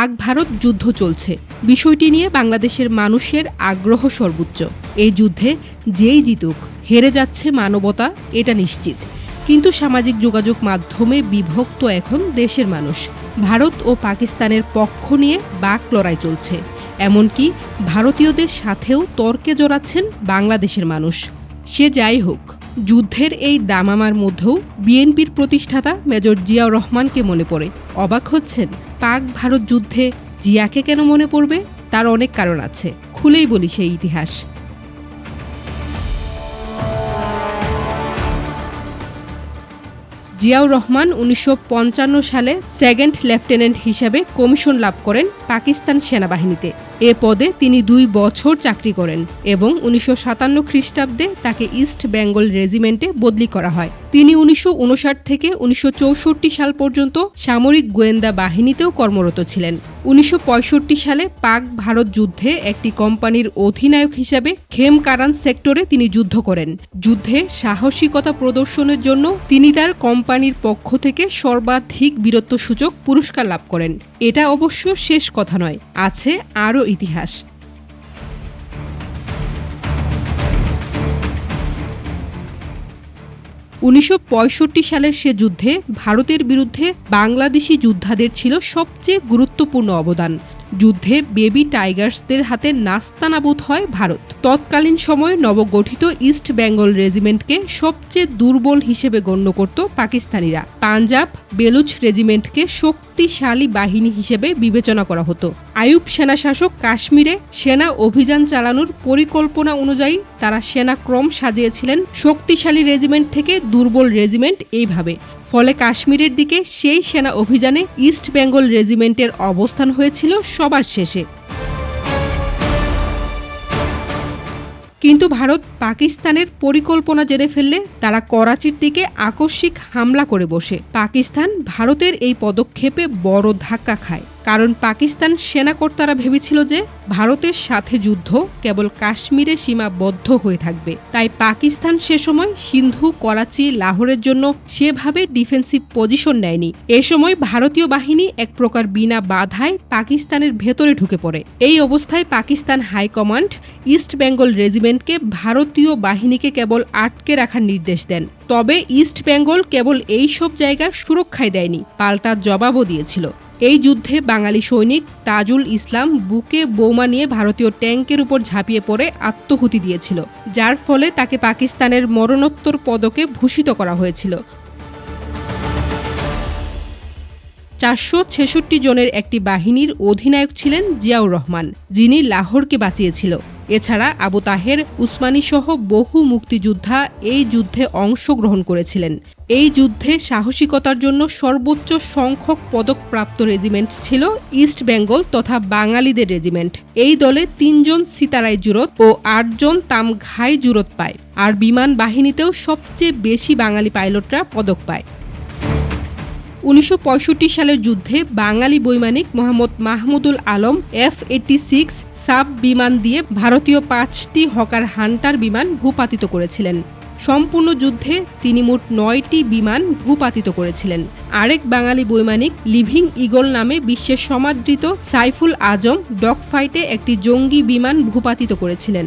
পাক ভারত যুদ্ধ চলছে। বিষয়টি নিয়ে বাংলাদেশের মানুষের আগ্রহ সর্বোচ্চ। এই যুদ্ধে যেই জিতুক, হেরে যাচ্ছে মানবতা, এটা নিশ্চিত। কিন্তু সামাজিক যোগাযোগ মাধ্যমে বিভক্ত এখন দেশের মানুষ। ভারত ও পাকিস্তানের পক্ষ নিয়ে বাক লড়াই চলছে। এমনকি ভারতীয়দের সাথেও তর্কে জড়াচ্ছেন বাংলাদেশের মানুষ। সে যাই হোক, যুদ্ধের এই দামামার মধ্যেও বিএনপির প্রতিষ্ঠাতা মেজর জিয়াউর রহমানকে মনে পড়ে। অবাক হচ্ছেন পাক ভারত যুদ্ধে জিয়াকে কেন মনে পড়বে? তার অনেক কারণ আছে। খুলেই বলি সেই ইতিহাস। জিয়াউর রহমান উনিশশো পঞ্চান্ন সালে সেকেন্ড লেফটেন্যান্ট হিসেবে কমিশন লাভ করেন পাকিস্তান সেনাবাহিনীতে। এ পদে তিনি দুই বছর চাকরি করেন এবং উনিশশো সাতান্ন খ্রিস্টাব্দে তাকে ইস্ট বেঙ্গল রেজিমেন্টে বদলি করা হয়। তিনি উনিশশো উনষাট থেকে উনিশশো চৌষট্টি সাল পর্যন্ত সামরিক গোয়েন্দা বাহিনীতেও কর্মরত ছিলেন। উনিশশো পঁয়ষট্টি সালে পাক ভারত যুদ্ধে একটি কোম্পানির অধিনায়ক হিসাবে খেম কারান সেক্টরে তিনি যুদ্ধ করেন। যুদ্ধে সাহসিকতা প্রদর্শনের জন্য তিনি তার কোম্পানির পক্ষ থেকে সর্বাধিক বীরত্বসূচক পুরস্কার লাভ করেন। এটা অবশ্য শেষ কথা নয়, আছে আরও ইতিহাস। উনিশশো পঁয়ষট্টি সালের সে যুদ্ধে ভারতের বিরুদ্ধে বাংলাদেশি যোদ্ধাদের ছিল সবচেয়ে গুরুত্বপূর্ণ অবদান। যুদ্ধে বেবি টাইগার্সদের হাতে নাস্তানাবুদ হয় ভারত। তৎকালীন সময়ে নবগঠিত ইস্ট বেঙ্গল রেজিমেন্টকে সবচেয়ে দুর্বল হিসেবে গণ্য করত পাকিস্তানিরা। পাঞ্জাব বেলুচ রেজিমেন্টকে শক্তিশালী বাহিনী হিসেবে বিবেচনা করা হতো। আয়ুব সেনাশাসক কাশ্মীরে সেনা অভিযান চালানোর পরিকল্পনা অনুযায়ী তারা সেনা ক্রম সাজিয়েছিলেন শক্তিশালী রেজিমেন্ট থেকে দুর্বল রেজিমেন্ট এইভাবে। ফলে কাশ্মীরের দিকে সেই সেনা অভিযানে ইস্ট বেঙ্গল রেজিমেন্টের অবস্থান হয়েছিল সবার শেষে। কিন্তু ভারত পাকিস্তানের পরিকল্পনা জেনে ফেললে তারা করাচির দিকে আকস্মিক হামলা করে বসে। পাকিস্তান ভারতের এই পদক্ষেপে বড় ধাক্কা খায়। কারণ পাকিস্তান সেনাকর্তারা ভেবেছিল যে ভারতের সাথে যুদ্ধ কেবল কাশ্মীরে সীমাবদ্ধ হয়ে থাকবে। তাই পাকিস্তান সে সময় সিন্ধু, করাচি, লাহোরের জন্য সেভাবে ডিফেন্সিভ পজিশন নেয়নি। এ সময় ভারতীয় বাহিনী এক প্রকার বিনা বাধায় পাকিস্তানের ভেতরে ঢুকে পড়ে। এই অবস্থায় Pakistan high command east Bengal রেজিমেন্টকে ভারতীয় বাহিনীকে কেবল আটকে রাখার নির্দেশ দেন। তবে ইস্ট বেঙ্গল কেবল এই সব জায়গা সুরক্ষায় দেয়নি, পাল্টা জবাবও দিয়েছিল। এই যুদ্ধে বাঙালি সৈনিক তাজুল ইসলাম বুকে বোমা নিয়ে ভারতীয় ট্যাঙ্কের উপর ঝাঁপিয়ে পড়ে, আত্মহুতি দিয়েছিল, যার ফলে তাকে পাকিস্তানের মরণোত্তর পদকে ভূষিত করা হয়েছিল। চারশো ছেষট্টি জনের একটি বাহিনীর অধিনায়ক ছিলেন জিয়াউর রহমান, যিনি লাহোরকে বাঁচিয়েছিল। এছাড়া আবু তাহের, উসমানী সহ বহু মুক্তিযোদ্ধা এই যুদ্ধে অংশগ্রহণ করেছিলেন। এই যুদ্ধে সাহসিকতার জন্য সর্বোচ্চ সংখ্যক পদকপ্রাপ্ত রেজিমেন্ট ছিল ইস্ট বেঙ্গল তথা বাঙালিদের রেজিমেন্ট। এই দলে তিনজন সিতারাই জুরত ও আটজন তামঘাই জুরত পায়। আর বিমান বাহিনীতেও সবচেয়ে বেশি বাঙালি পাইলটরা পদক পায়। উনিশশো পঁয়ষট্টি সালের যুদ্ধে বাঙালি বৈমানিক Mohammad Mahmudul Alam F eighty six Sabre বিমান দিয়ে ভারতীয় পাঁচটি হকার হান্টার বিমান ভূপাতিত করেছিলেন। সম্পূর্ণ যুদ্ধে তিনি মোট নয়টি বিমান ভূপাতিত করেছিলেন। আরেক বাঙালি বৈমানিক লিভিং ইগল নামে বিশ্বের সমাদৃত সাইফুল আজম ডগ ফাইটে একটি জঙ্গি বিমান ভূপাতিত করেছিলেন।